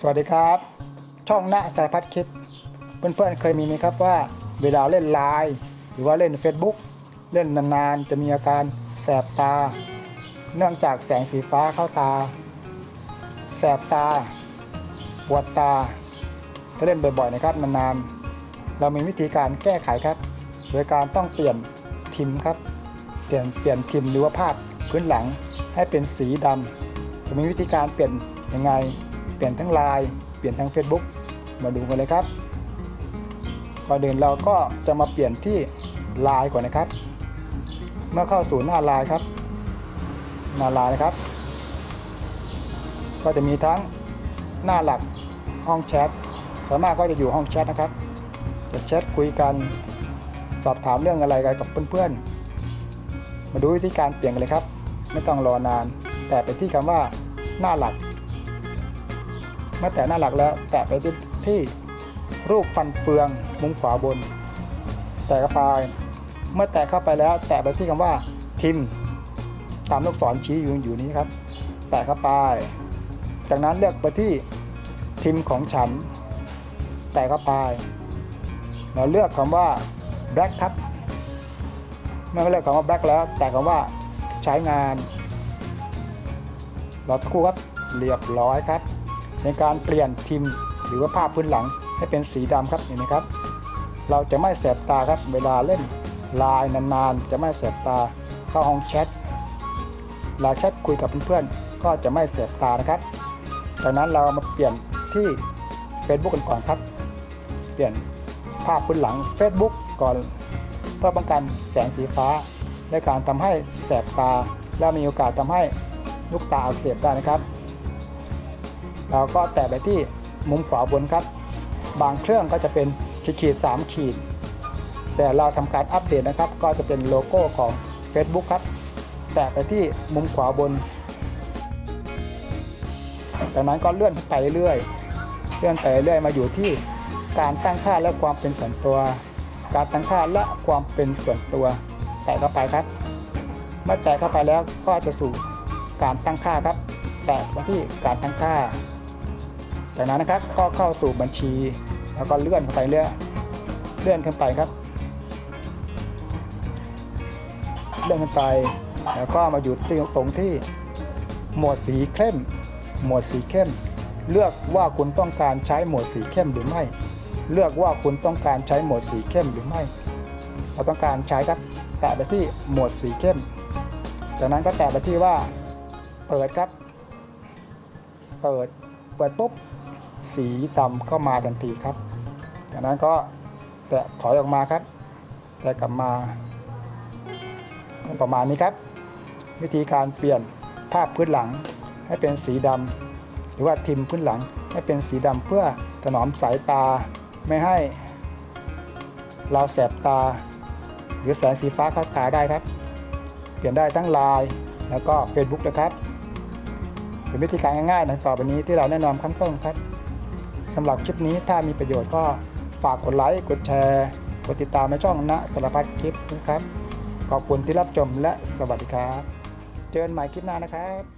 สวัสดีครับ ช่องณสารพัดคลิป เพื่อนๆเคยมีไหมครับว่า เวลาเล่นไลน์หรือว่าเล่น Facebook เล่นนานๆ จะมีอาการแสบตา เนื่องจากแสงสีฟ้าเข้าตา แสบตา ปวดตา ถ้าเล่นบ่อยๆนะครับนานๆเรามีวิธีการแก้ไขครับ โดยการต้องเปลี่ยนทิมครับ เปลี่ยนเปลี่ยนทิมหรือว่าภาพพื้นหลังให้เป็นสีดำจะมีวิธีการเปลี่ยนยังไง เปลี่ยนทั้งไลน์เปลี่ยนทั้ง Facebook มาดูกันเลยครับก่อนอื่นเราก็จะมาเปลี่ยนที่ไลน์ก่อนนะครับ เมื่อเข้าสู่หน้าไลน์ครับหน้าไลน์นะครับ ก็จะมีทั้งหน้าหลักห้องแชทส่วนมากก็จะอยู่ห้องแชทนะครับ จะแชทคุยกันสอบถามเรื่องอะไรกันกับเพื่อนๆ มาดูวิธีการเปลี่ยนกันเลยครับ ไม่ต้องรอนาน แต่ไปที่คำว่าหน้าหลัก เมื่อแตะหน้าหลักแล้ว แตะไปที่ที่รูปฟันเฟืองมุมขวาบน แตะเข้าไป เมื่อแตะเข้าไปแล้ว แตะไปที่คำว่าทิม ตามลูกศรชี้อยู่อยู่นี้ครับ แตะเข้าไป จากนั้นเลือกไปที่ทิมของฉัน แตะเข้าไปเราเลือกคำว่า black ครับเมื่อเลือกคำว่า black แล้ว แตะคำว่าใช้งานรอสักครู่ครับเรียบร้อยครับ ในการเปลี่ยนทิมหรือว่าภาพพื้นหลังให้เป็นสีดำครับเห็นไหมครับ เราจะไม่แสบตาครับเวลาเล่นไลน์นานๆ จะไม่แสบตาเข้าห้องแชทไลน์แชทคุยกับเพื่อนๆก็จะไม่แสบตานะครับจากนั้นเรามาเปลี่ยนที่ Facebook กันก่อนครับ เปลี่ยนภาพพื้นหลัง Facebook ก่อนเพื่อป้องกันแสงสีฟ้าและการทำให้แสบตาและมีโอกาสทำให้ลูกตาอักเสบได้นะครับ เราก็แตะไปที่มุมขวาบนครับ บางเครื่องก็จะเป็นขีดสามขีด แต่เราทำการอัปเดตนะครับ ก็จะเป็นโลโก้ของ Facebook ครับ แตะไปที่มุมขวาบน จากนั้นก็เลื่อนไปเรื่อยเลื่อนไปเรื่อยมาอยู่ที่การตั้งค่าและความเป็นส่วนตัว การตั้งค่าและความเป็นส่วนตัว แตะเข้าไปครับ เมื่อแตะเข้าไปแล้วก็จะสู่การตั้งค่าครับ แตะไปที่การตั้งค่า จากนั้นนะครับก็เข้าสู่บัญชี แล้วก็เลื่อนขึ้นไปเรื่อยเลื่อนขึ้นไปครับ เลื่อนขึ้นไป แล้วก็มาอยู่ที่ตรงที่ หมวดสีเข้ม หมวดสีเข้ม เลือกว่าคุณต้องการใช้หมวดสีเข้มหรือไม่ เลือกว่าคุณต้องการใช้หมวดสีเข้มหรือไม่ เราต้องการใช้ครับ แตะไปที่หมวดสีเข้ม จากนั้นก็แตะไปที่ว่า เปิดครับ เปิด เปิดปุ๊บ สีดำก็มาทันทีครับจากนั้นก็แตะถอยออกมาครับ แตะกลับมาประมาณนี้ครับ วิธีการเปลี่ยนภาพพื้นหลังให้เป็นสีดำหรือว่าทิมพื้นหลังให้เป็นสีดำเพื่อถนอมสายตาไม่ให้เราแสบตา หรือแสงสีฟ้าเข้าตาได้ครับ เปลี่ยนได้ทั้งไลน์แล้วก็ Facebook นะครับเป็นวิธีการง่ายๆนะต่อไปนี้ที่เราแนะนำข้างต้นครับ สำหรับคลิปนี้ถ้ามีประโยชน์ก็ฝากกดไลค์ กดแชร์ กดติดตามในช่องนะสารพัดคลิปนะครับ ขอบคุณที่รับชมและสวัสดีครับ เจอกันใหม่คลิปหน้านะครับ